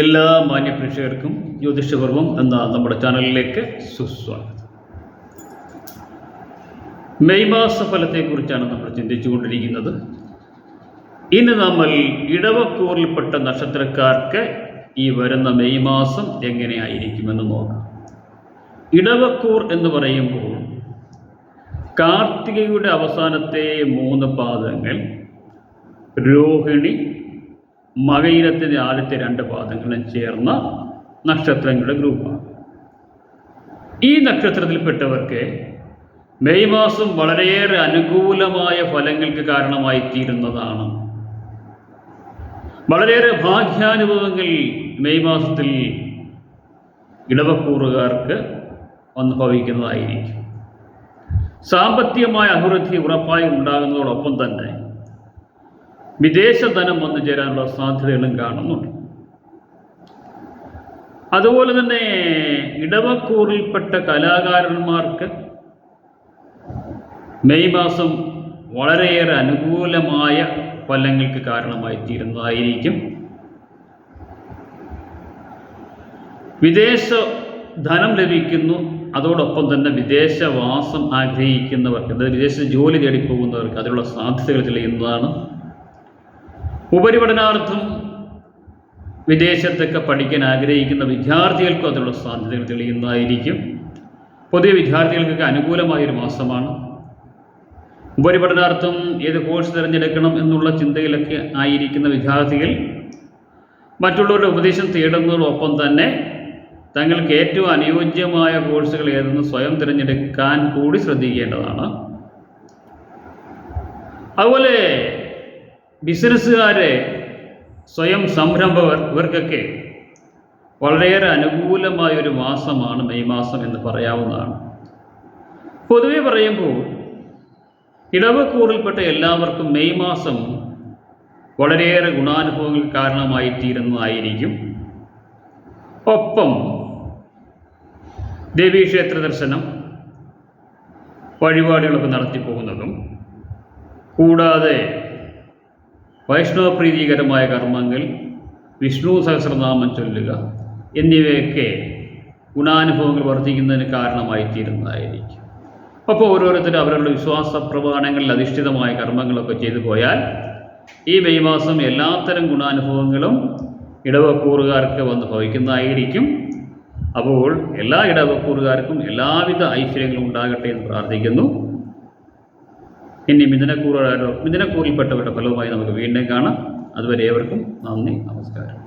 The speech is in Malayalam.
എല്ലാ മാന്യ പ്രേക്ഷകർക്കും ജ്യോതിഷപർവം എന്ന നമ്മുടെ ചാനലിലേക്ക് സുസ്വാഗതം. മെയ് മാസ ഫലത്തെക്കുറിച്ചാണ് നമ്മൾ ചിന്തിച്ചുകൊണ്ടിരിക്കുന്നത്. ഇന്ന് നമ്മൾ ഇടവക്കൂറിൽപ്പെട്ട നക്ഷത്രക്കാർക്ക് ഈ വരുന്ന മെയ് മാസം എങ്ങനെയായിരിക്കുമെന്ന് നോക്കാം. ഇടവക്കൂർ എന്ന് പറയുമ്പോൾ കാർത്തികയുടെ അവസാനത്തെ മൂന്ന് പാദങ്ങൾ രോഹിണി മകയിരത്തിന്റെ ആദ്യത്തെ രണ്ട് പാദങ്ങളും ചേർന്ന നക്ഷത്രങ്ങളുടെ ഗ്രൂപ്പാണ്. ഈ നക്ഷത്രത്തിൽപ്പെട്ടവർക്ക് മെയ് മാസം വളരെയേറെ അനുകൂലമായ ഫലങ്ങൾക്ക് കാരണമായി തീരുന്നതാണ് വളരെയേറെ ഭാഗ്യാനുഭവങ്ങൾ മെയ് മാസത്തിൽ ഇടവക്കൂറുകാർക്ക് വന്ന് ഭവിക്കുന്നതായിരിക്കും സാമ്പത്തികമായ അഭിവൃദ്ധി ഉറപ്പായി ഉണ്ടാകുന്നതോടൊപ്പം തന്നെ വിദേശ ധനം വന്നു ചേരാനുള്ള സാധ്യതകളും കാണുന്നുണ്ട്. അതുപോലെ തന്നെ ഇടവക്കൂറിൽപ്പെട്ട കലാകാരന്മാർക്ക് മെയ് മാസം വളരെയേറെ അനുകൂലമായ ഫലങ്ങൾക്ക് കാരണമായി തീരുന്നതായിരിക്കും വിദേശ ധനം ലഭിക്കുന്നു അതോടൊപ്പം തന്നെ വിദേശവാസം ആഗ്രഹിക്കുന്നവർക്ക് വിദേശ ജോലി തേടി പോകുന്നവർക്ക് അതിനുള്ള സാധ്യതകൾ തെളിയുന്നതാണ് ഉപരിപഠനാർത്ഥം വിദേശത്തൊക്കെ പഠിക്കാൻ ആഗ്രഹിക്കുന്ന വിദ്യാർത്ഥികൾക്കും അതിനുള്ള സാധ്യതകൾ തെളിയുന്നതായിരിക്കും. പൊതുവെ വിദ്യാർത്ഥികൾക്കൊക്കെ അനുകൂലമായൊരു മാസമാണ്. ഉപരിപഠനാർത്ഥം ഏത് കോഴ്സ് തിരഞ്ഞെടുക്കണം എന്നുള്ള ചിന്തയിലൊക്കെ ആയിരിക്കുന്ന വിദ്യാർത്ഥികൾ മറ്റുള്ളവരുടെ ഉപദേശം തേടുന്നതോടൊപ്പം തന്നെ തങ്ങൾക്ക് ഏറ്റവും അനുയോജ്യമായ കോഴ്സുകൾ ഏതെന്ന് സ്വയം തിരഞ്ഞെടുക്കാൻ കൂടി ശ്രദ്ധിക്കേണ്ടതാണ്. അതുപോലെ ബിസിനസ്സുകാരെ സ്വയം സംരംഭകർ ഇവർക്കൊക്കെ വളരെയേറെ അനുകൂലമായ ഒരു മാസമാണ് മെയ് മാസം എന്ന് പറയാവുന്നതാണ്. പൊതുവെ പറയുമ്പോൾ ഇടവക്കൂറിൽപ്പെട്ട എല്ലാവർക്കും മെയ് മാസം വളരെയേറെ ഗുണാനുഭവങ്ങൾ കാരണമായി തീരുന്നതായിരിക്കും ഒപ്പം ദേവീക്ഷേത്ര ദർശനം വഴിപാടുകളൊക്കെ നടത്തിപ്പോകുന്നതും കൂടാതെ വൈഷ്ണവപ്രീതികരമായ കർമ്മങ്ങൾ വിഷ്ണു സഹസ്രനാമം ചൊല്ലുക എന്നിവയൊക്കെ ഗുണാനുഭവങ്ങൾ വർദ്ധിക്കുന്നതിന് കാരണമായി തീരുന്നതായിരിക്കും അപ്പോൾ ഓരോരുത്തരും അവരുടെ വിശ്വാസ പ്രമാണങ്ങളിൽ അധിഷ്ഠിതമായ കർമ്മങ്ങളൊക്കെ ചെയ്തു പോയാൽ ഈ മെയ് മാസം എല്ലാത്തരം ഗുണാനുഭവങ്ങളും ഇടവക്കൂറുകാർക്ക് വന്ന് ഭവിക്കുന്നതായിരിക്കും. അപ്പോൾ എല്ലാ ഇടവക്കൂറുകാർക്കും എല്ലാവിധ ഐശ്വര്യങ്ങളും ഉണ്ടാകട്ടെ എന്ന് പ്രാർത്ഥിക്കുന്നു. ഇനി മിഥുനക്കൂറുകാരോ മിഥുനക്കൂറിൽപ്പെട്ടവരുടെ ഫലവുമായി നമുക്ക് വീണ്ടും കാണാം. അതുവരെ ഏവർക്കും നന്ദി നമസ്കാരം.